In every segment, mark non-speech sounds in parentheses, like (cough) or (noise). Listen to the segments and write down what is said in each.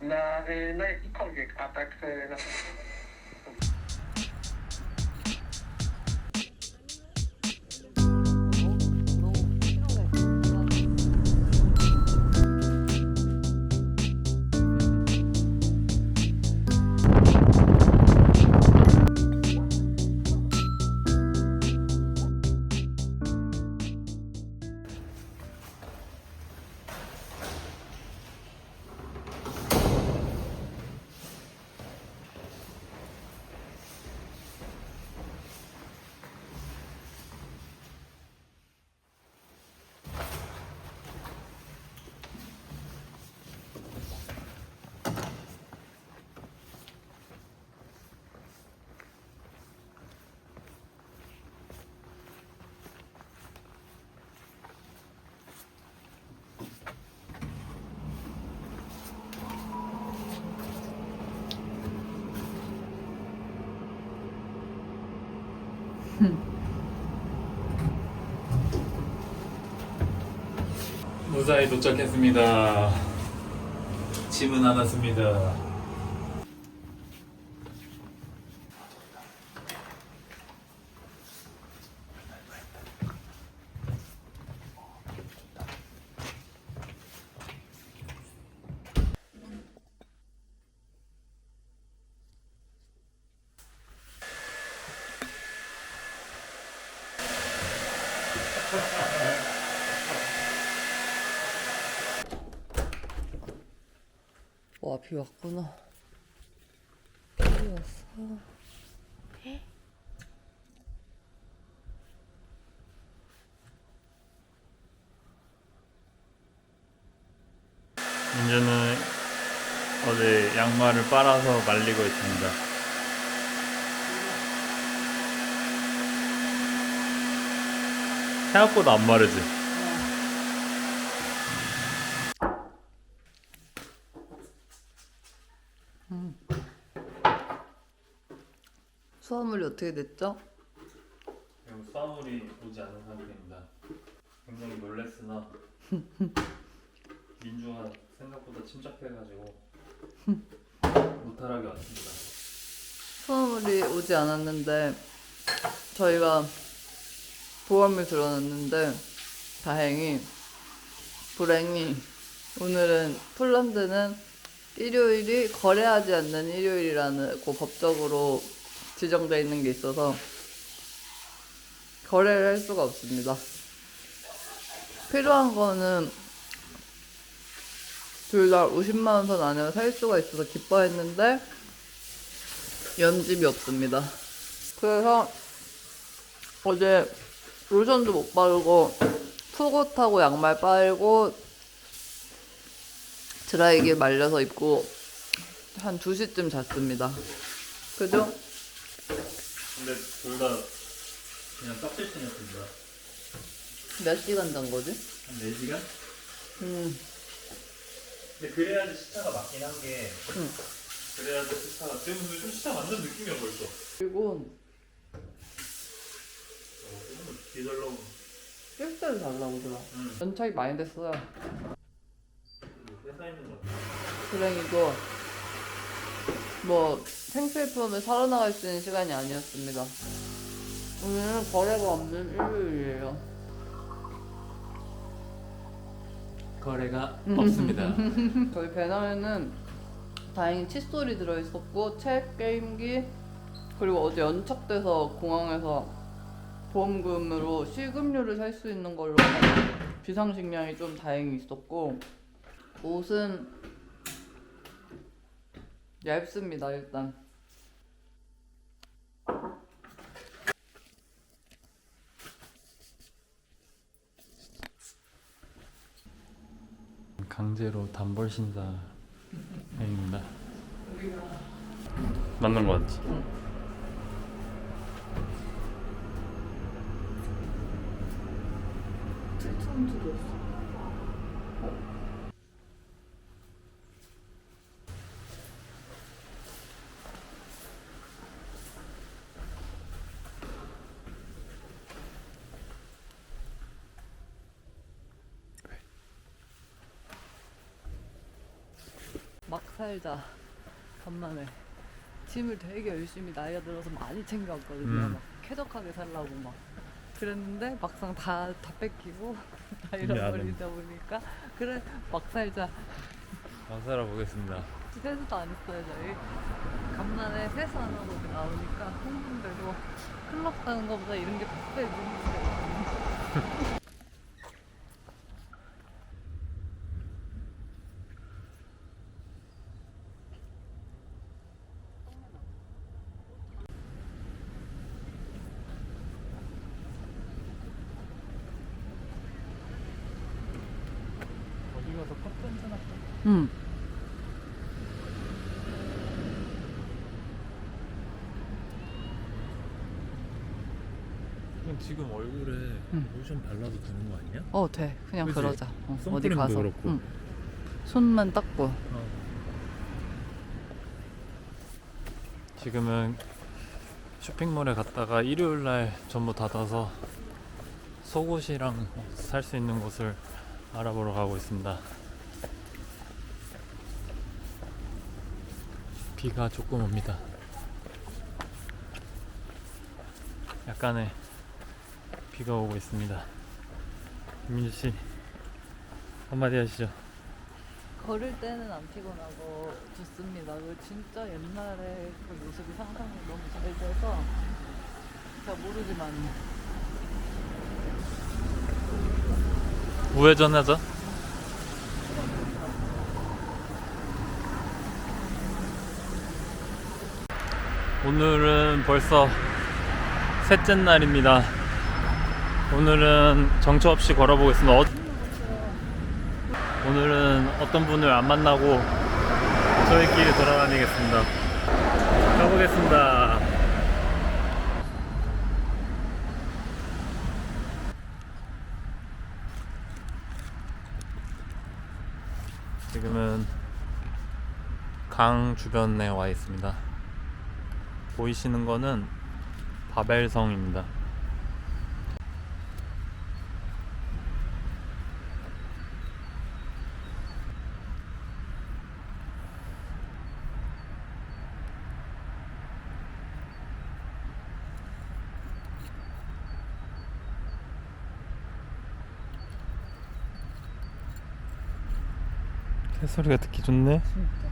na, y, na jakikolwiek atak y, na 무사히 도착했습니다. 짐은 안 왔습니다. 와, 비 왔구나. 비 왔어. 민주는 어제 양말을 빨아서 말리고 있습니다. 생각보다 안 마르지? 수화물이 어떻게 됐죠? 지금 수화물이 오지 않은 상태입니다. 굉장히 놀랬으나 (laughs) 민주가 생각보다 침착해가지고 무탈하게 왔습니다. 수화물이 오지 않았는데 저희가 보험을 들어놨는데 다행히 불행히 오늘은 폴란드는 일요일이 거래하지 않는 일요일이라는 고 법적으로 지정되어 있는 게 있어서 거래를 할 수가 없습니다. 필요한 거는 둘 다 50만 원 선 안에 살 수가 있어서 기뻐했는데 연집이 없습니다. 그래서 어제 로션도 못 바르고 하고 양말 빨고 드라이기에 말려서 입고 한 2시쯤 잤습니다. 그죠? 근데 둘 다 그냥 깜찍해졌습니다. 몇 시간 잔 거지? 한 4시간? 음, 근데 그래야지 시차가 맞긴 한 게 응. 그래야지 시차가 지금 근데 좀 시차 맞는 느낌이야 벌써 그리고 어, 조금 기절로 실제로 잘 나오더라. 응. 연착이 많이 됐어요. 회사 있는 거 같아 불행히도 뭐 생필품을 사러 나갈 수 있는 시간이 아니었습니다. 오늘은 거래가 없는 일요일이에요. 거래가 없습니다 (laughs) 저희 배너에는 다행히 칫솔이 들어있었고 책, 게임기 그리고 어제 연착돼서 공항에서 보험금으로 식음료를 살 수 있는 걸로 비상식량이 좀 다행히 있었고 옷은 얇습니다 일단 강제로 단벌 신사 행입니다 맞는 거 같지? 응. 살자. 간만에. 짐을 되게 열심히 나이가 들어서 많이 챙겨왔거든요. 음. 막 쾌적하게 살라고 막. 그랬는데 막상 다, 다 뺏기고 (laughs) 다. 잃어버리다 보니까 그래 막 살자. 막 살아보겠습니다. 세수도 안 했어요 저희. 간만에 세수 안 하고 나오니까 홍분대로 클럽 가는 것보다 이런 게 빡세 눈이 어디 가서 커피 한잔 그럼 지금 얼굴에 응. 로션 발라도 되는 거 아니야? 어, 돼. 그냥 그치? 그러자. 어, 어디 선크림도 가서. 그렇고. 응. 손만 닦고. 지금은 쇼핑몰에 갔다가 일요일 날 전부 닫아서 속옷이랑 살 수 있는 곳을 알아보러 가고 있습니다. 비가 조금 옵니다. 약간의 비가 오고 있습니다. 김민주 씨 한마디 하시죠. 걸을 때는 안 피곤하고 좋습니다. 그 진짜 옛날에 그 모습이 상상이 너무 잘 돼서 잘 모르지만 우회전하자. 오늘은 벌써 셋째 날입니다. 오늘은 정처 없이 걸어보겠습니다. 어- 오늘은 어떤 분을 안 만나고 저희끼리 돌아다니겠습니다. 가보겠습니다. 지금은 강 주변에 와 있습니다. 보이시는 거는 바벨성입니다. 새소리가 듣기 좋네. 진짜.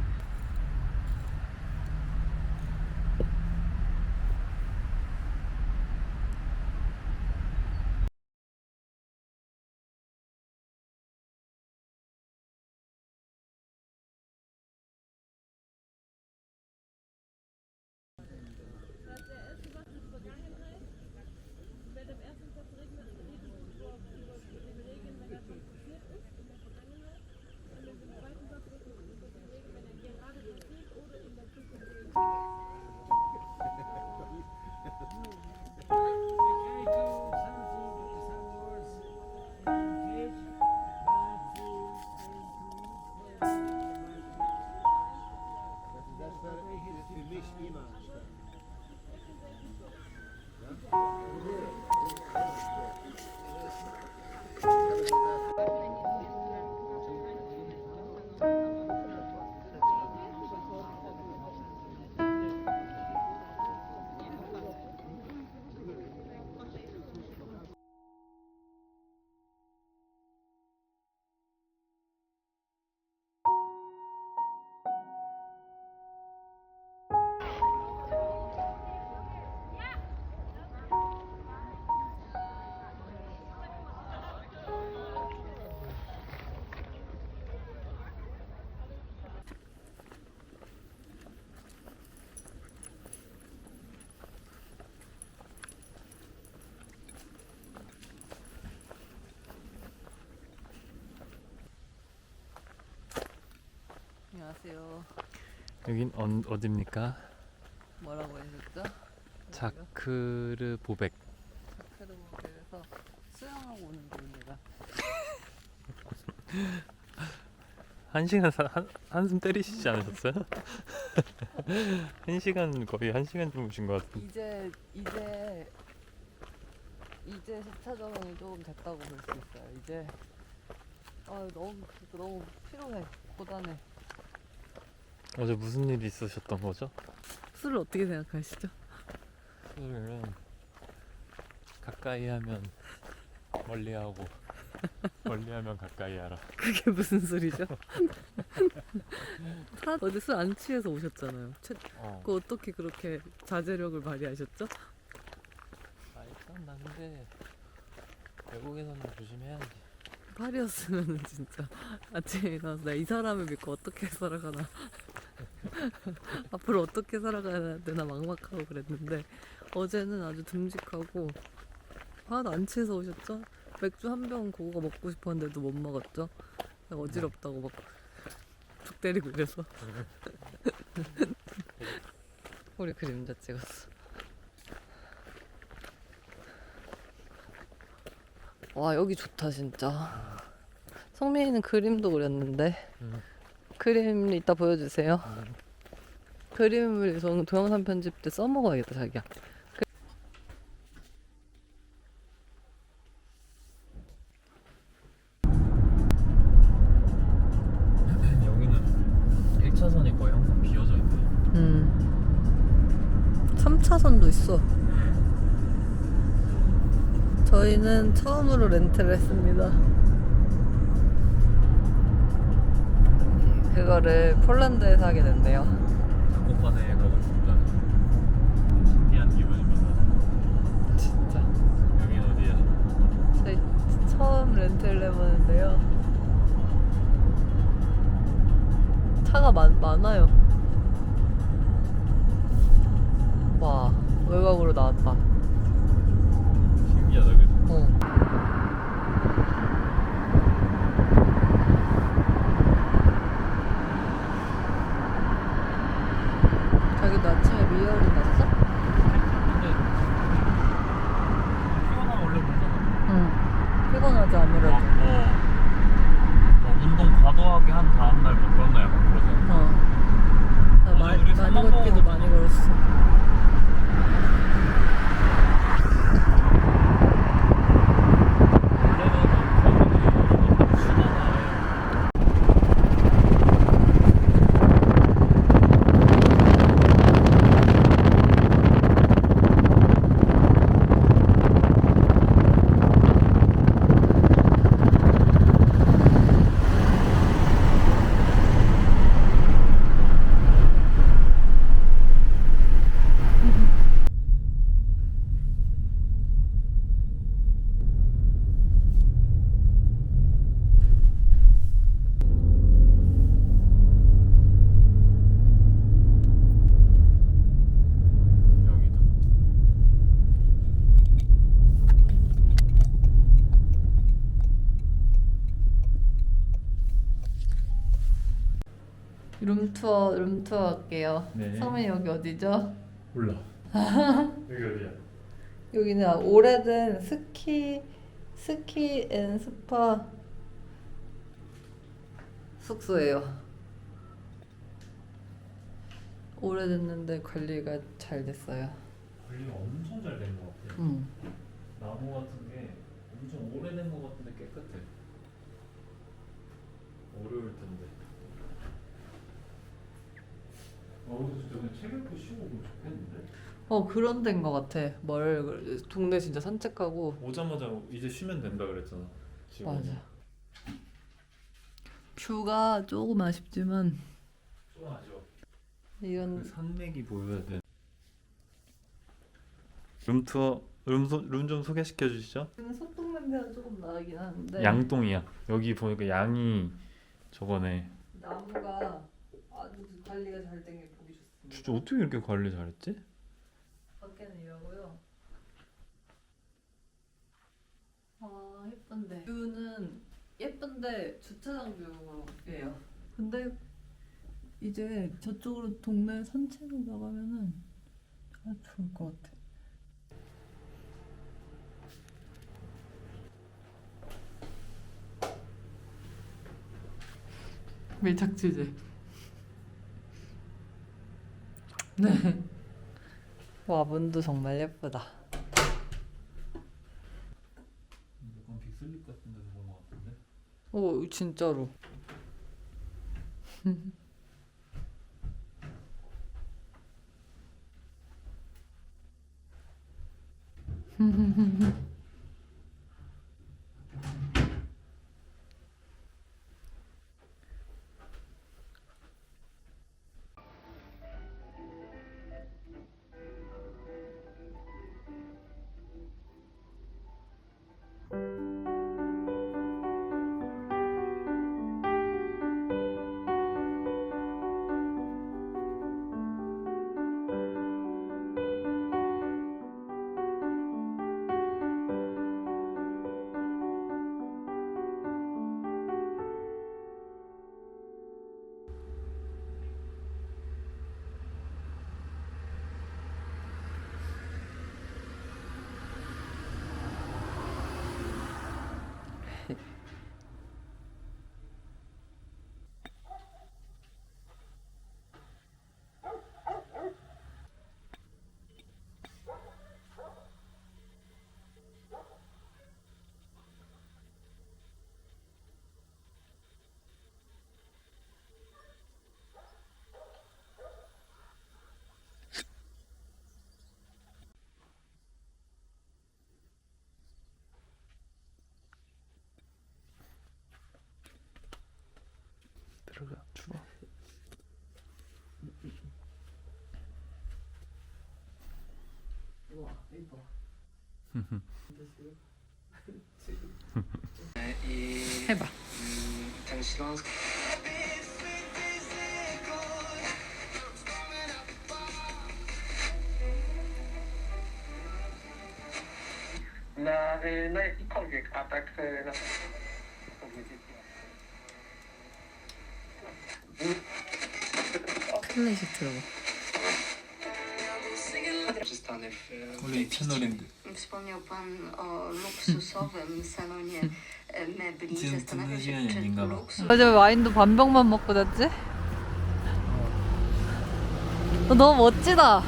안녕하세요. 여긴 어, 어디입니까? 뭐라고 하셨죠? 자크르 보백. 자크르모델에서 수영하고 오는 길입니다. (laughs) 한 시간 사, 한, 한숨 때리시지 않으셨어요? (laughs) 한 시간 거의 한 시간 주무신 것 같은데. 이제 이제 이제 시차 적응이 조금 됐다고 볼 수 있어요. 이제 아 너무 너무 피로해 고단해. 어제 무슨 일이 있으셨던 거죠? 술을 어떻게 생각하시죠? 술은 가까이 하면 멀리 하고 멀리 하면 가까이 하라. 그게 무슨 소리죠? 사, (laughs) 어제 술 안 취해서 오셨잖아요. 최, 어. 그 어떻게 그렇게 자제력을 발휘하셨죠? 아 일단 나 근데 외국에서는 조심해야지. 파리였으면은 진짜 아침에 일어나서 나 이 사람을 믿고 어떻게 살아가나 (laughs) 앞으로 어떻게 살아가야 되나 막막하고 그랬는데 어제는 아주 듬직하고 하나도 안 취해서 오셨죠? 맥주 한 병 그거 먹고 싶었는데도 못 먹었죠? 어지럽다고 막 툭 때리고 이래서 (laughs) 우리 그림자 찍었어 와 여기 좋다 진짜 성민이는 그림도 그렸는데 응. 그림 이따 보여주세요 그림을 동- 동영상 편집 때 써먹어야겠다 자기야. 여기는 1차선이 거의 항상 비어져 있네. 음. 3차선도 있어. 저희는 처음으로 렌트를 했습니다. 그거를 폴란드에서 하게 됐네요 작곡반에 가고 싶다. 신기한 기분입니다. 진짜 여긴 어디야? 저희 처음 렌트를 해보는데요. 차가 많, 많아요. 와, 외곽으로 나왔다 그죠? 어. 자기도 아침에 미열이 났어? 근데 피곤하면 원래 그러잖아. 응. 피곤하지, 아무래도. 막 뭐, 뭐 운동 과도하게 한 다음 날 뭐 그런 날 약간 그러잖아. 어. 나 마, 우리 많이 걷기도 번 많이 걸었어. 원래는 거기 쉬잖아. 여기다. 룸 투어, 룸투어 할게요. 네. 성민이 여기 어디죠? 몰라. (laughs) 여기 어디야? 여기는 오래된 스키 스키 앤 스파 숙소예요. 오래됐는데 관리가 잘 됐어요. 관리가 엄청 잘 된 것 같아. 음. 나무 같은 게 엄청 오래된 것 같은데 깨끗해. 어려울 텐데. 아, 여기서 진짜 그냥 책 읽고 쉬고 오면 좋겠는데? 어 그런 데인 것 같아. 뭘 동네 진짜 산책하고 오자마자 이제 쉬면 된다 그랬잖아. 지금. 맞아. 뷰가 조금 아쉽지만 좀 아쉬워. 이런 그 산맥이 보여야 돼. 룸투어 룸룸좀 소개시켜 주시죠. 소똥 냄새가 조금 나긴 하는데 양동이야. 여기 보니까 양이 저거네. 나무가 아주 관리가 잘 된 게. 진짜 어떻게 이렇게 관리 잘했지? 밖에는 이러고요. 아 예쁜데 뷰는 예쁜데 주차장 뷰예요. 근데 이제 저쪽으로 동네 산책을 나가면은 아주 좋을 것 같아. 밀착 취재. 네. 와 문도 정말 예쁘다. 약간 빅슬립 같은 데서 본것 같은데. 오 진짜로. (laughs) Druga, trwa. I Chyba. ten Śląsk. Na, na jakikolwiek atak y, na powiedzieć. 클래식 들어봐. 원래 이 채널인데 Wspomniał Pan o luksusowym salonie e, mebli. Dzień Zastanawia dobry, się, dzień czy dobry. luksus 어제 와인도 반 병만 먹고 잤지? 어, 너무 멋지다.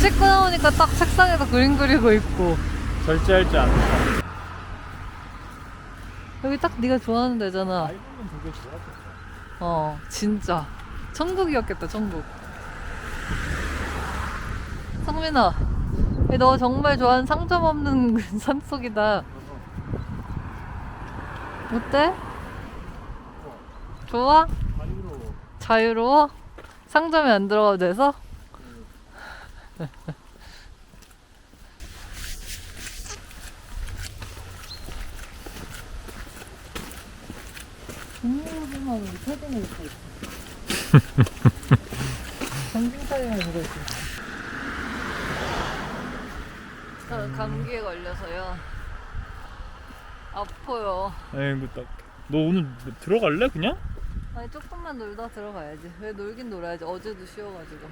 씻고 나오니까 딱 책상에서 그림 그리고 있고 절제할 줄 아는 사람. 여기 딱 네가 좋아하는 데잖아. 아이보는 되게 좋았겠다. 어, 진짜 천국이었겠다, 천국. 성민아, 너 정말 좋아하는 상점 없는 (laughs) 산속이다. 어때? 좋아? 자유로워. 상점에 안 들어가도 돼서? 동료분하고 사진을 찍고 있어. 정신 차리면 보고 있어. 저는 감기에 걸려서요. 아파요. 아이고 딱. 너 오늘 들어갈래 그냥? 아니 조금만 놀다 들어가야지. 왜 놀긴 놀아야지. 어제도 쉬어가지고.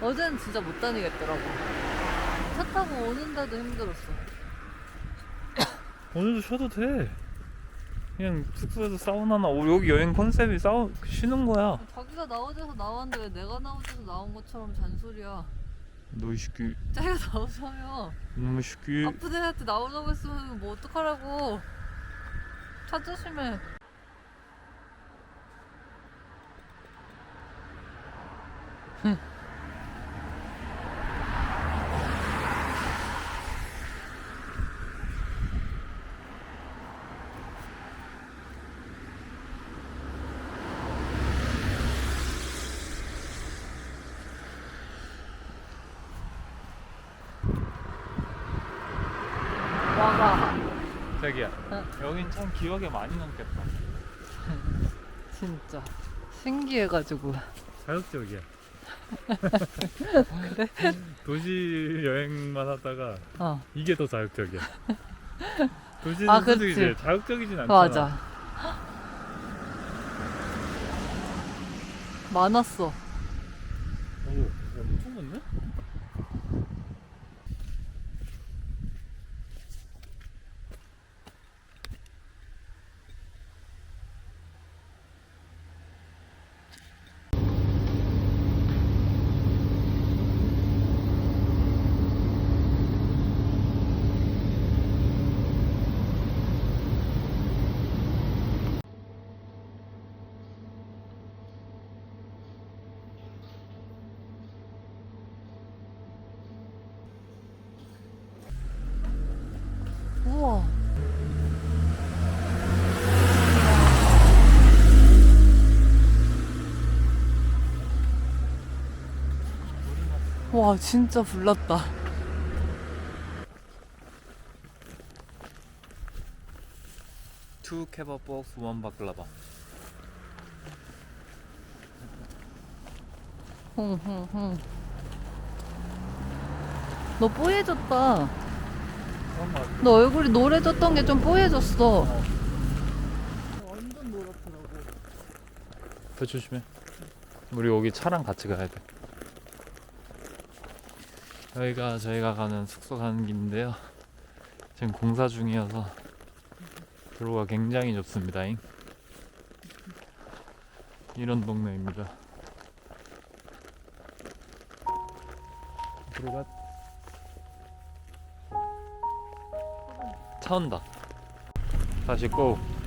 어제는 진짜 못 다니겠더라고. 차 타고 오는데도 힘들었어. 오늘도 쉬어도 돼. 그냥 숙소에서 사우나나 오, 여기 여행 컨셉이 사우 쉬는 거야. 자기가 나오져서 나왔는데 왜 내가 나오져서 나온 것처럼 잔소리야. 너이 새끼, 자기가 나오자며 이놈의 새끼. 아픈 애한테 나오자고 했으면 뭐 어떡하라고. 차 조심해. 와가. 자기야, 어. 여긴 참 기억에 많이 남겠다. (laughs) 진짜. 신기해가지고. 자극적이야. (laughs) 도시 여행만 하다가 어. 이게 더 자극적이야. 도시는 아, 솔직히 그치. 이제 자극적이진 않잖아. 맞아. 많았어. 오, 야, 엄청 많네? 와 진짜 불났다. 투 케밥 박스 원 바클라바. 흥흥흥. 너 뽀얘졌다. 너 얼굴이 노래졌던 게 좀 뽀얘졌어. 완전 노랗더라고. 더 조심해. 우리 여기 차랑 같이 가야 돼. 여기가 저희가 가는 숙소 가는 길인데요. 지금 공사 중이어서 도로가 굉장히 좁습니다. 이런 동네입니다. 들어가. 차 온다. 다시 고.